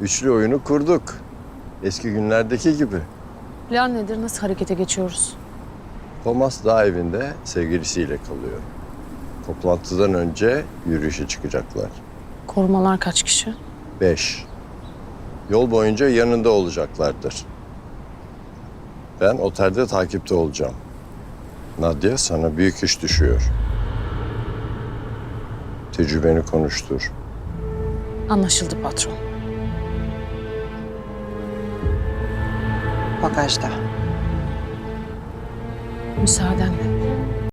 Üçlü oyunu kurduk. Eski günlerdeki gibi. Plan nedir? Nasıl harekete geçiyoruz? Thomas dağ evinde sevgilisiyle kalıyor. Toplantıdan önce yürüyüşe çıkacaklar. Korumalar kaç kişi? Beş. Yol boyunca yanında olacaklardır. Ben otelde takipte olacağım. Nadia sana büyük iş düşüyor. Tecrübeni konuştur. Anlaşıldı patron. Bagajda. Müsaadenle.